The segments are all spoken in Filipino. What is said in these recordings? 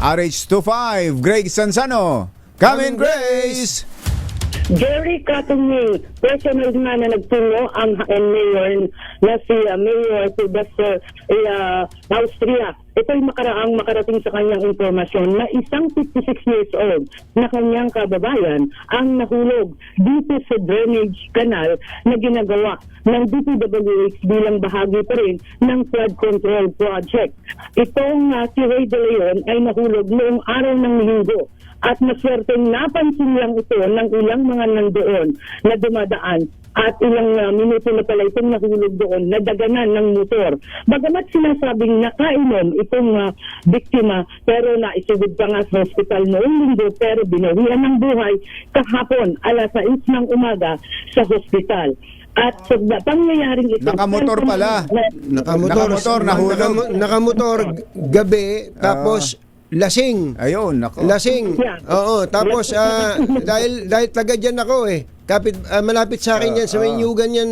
RH25, Greg Sansano. Come in, Grace! Jerry Katungil, personal na na nagtungo ang mayor na si uh, Mayor Sylvester uh, Austria. Ito ay makaraang makarating sa kanyang informasyon na isang 56 years old na kanyang kababayan ang nahulog dito sa drainage canal na ginagawa ng DPWH bilang bahagi pa rin ng flood control project. Itong uh, si Ray De Leon ay nahulog noong araw ng linggo at naswerteng napansin lang ito ng ilang mga nandoon na dumadaan at ilang uh, minuto na pala itong nahulog doon na daganan ng motor. Bagamat sinasabing nakainom itong uh, biktima pero naisugod pa nga sa hospital noong linggo pero binawian ng buhay kahapon alas 6 ng umaga sa hospital. At sa pangyayaring ito... Nakamotor pala. Nakamotor, Nakamotor, nahulog. Nakamo- nakamotor, g- gabi, tapos lasing. Ayun, nako. Lasing. Yeah. Oo, tapos ah, dahil dahil taga diyan ako eh. Kapit ah, malapit sa akin yan sa may Nyugan yan.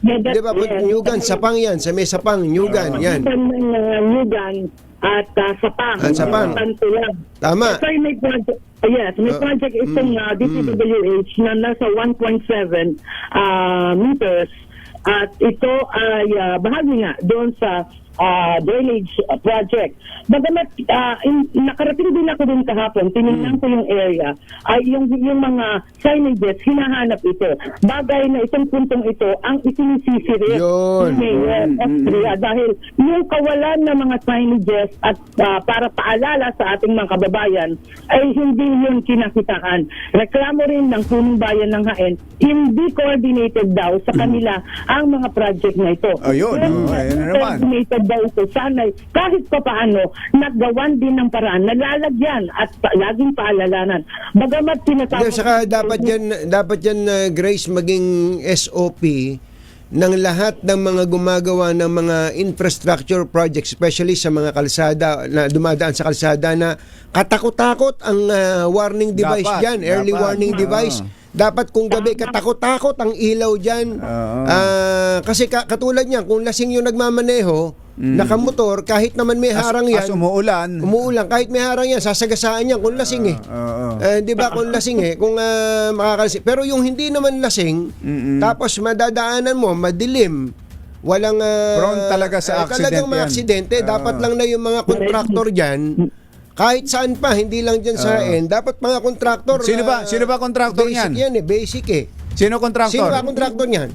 Yeah, that- 'Di ba? yeah. Nyugan, Sapang yan, sa may Sapang, Nyugan, yan. ng uh, Lugan at uh, Sapang. At Sapang. Tanto lang. Tama. Ay may project, uh, yes, may Uh, project itong uh, DPWH na nasa 1.7 uh, meters at ito ay uh, bahagi nga doon sa uh, drainage uh, project. Bagamat uh, in, nakarating din ako dun kahapon, tinignan ko yung area, ay yung, yung mga signages, hinahanap ito. Bagay na itong puntong ito ang isinisisi rin Yun. ni Mayor Austria dahil yung kawalan ng mga signages at ah, para paalala sa ating mga kababayan ay hindi yun kinakitaan. Reklamo rin ng punong bayan ng Haen, hindi coordinated daw sa kanila ang mga project na ito. Ayun, oh, ayun na naman. coordinated daw ito. Sana'y kahit pa paano, naggawan din ng paraan, nalalagyan at pa, laging paalalanan. Bagamat Hindi, tinatawag... saka dapat yan dapat yan ah, Grace maging SOP ng lahat ng mga gumagawa ng mga infrastructure projects especially sa mga kalsada na dumadaan sa kalsada na katakot-takot ang ah, warning device Dapat, diyan, early dapat. warning Oo. device. Dapat kung gabi katakot-takot ang ilaw diyan. Oo. Ah, kasi ka- katulad niyan, kung lasing yung nagmamaneho, nakamotor, kahit naman may harang Mm. As yan, umuulan. umuulan, kahit may harang yan, sasagasaan yan kung lasing eh. Oo. Eh, 'di ba kung lasing eh, kung uh, makakalasing. Pero yung hindi naman lasing, tapos madadaanan mo madilim, walang ah, Prone talaga sa eh, aksidente Talagang mga yan. aksidente, dapat lang na yung mga kontraktor diyan kahit saan pa, hindi lang diyan sa end, dapat mga kontraktor. Sino ba- ah, sino ba kontraktor basic yan eh, basic eh. Sino kontraktor? Sino ba kontraktor niyan?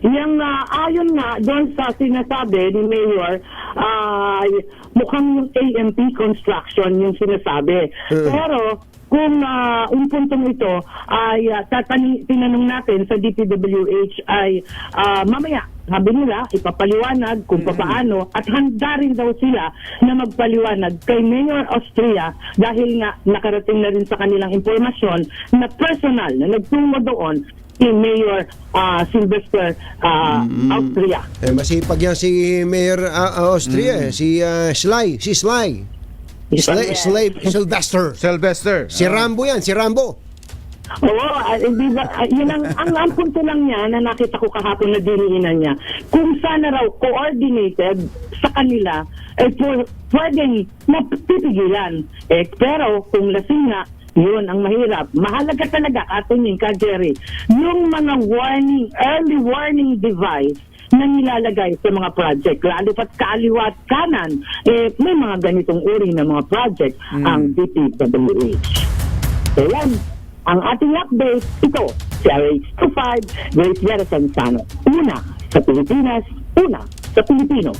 Yang ah, ayon nga doon sa sinasabi ni Mayor, ay mukhang yung AMP construction yung sinasabi. Pero kung uh, yung puntong ito ay uh, tatani- tinanong natin sa DPWH ay ah, mamaya sabi nila ipapaliwanag kung paano at handa rin daw sila na magpaliwanag kay Mayor Austria dahil nga nakarating na rin sa kanilang impormasyon na personal na nagtungo doon si Mayor ah, Sylvester ah, Austria. Eh, masipag yan si Mayor ah, Austria eh, si ah, Sly, si Sly. Sly, Sly Sylvester. Sylvester. Si Rambo yan, si Rambo. Oo, ah, hindi ba, ah, yun ang, ang, ang punto lang niya na nakita ko kahapon na diniinan niya. Kung sana raw coordinated sa kanila, eh pu- pwedeng mapipigilan. Eh, pero kung lasing nga, yun ang mahirap. Mahalaga talaga, katunin ka, Jerry, yung mga warning, early warning device na nilalagay sa mga project, lalo pat kaliwa at kanan, eh, may mga ganitong uri ng mga project ang DPWH. So yan, ang ating update, ito, si RH25, Grace Vera Sanzano. Una sa Pilipinas, una sa Pilipino.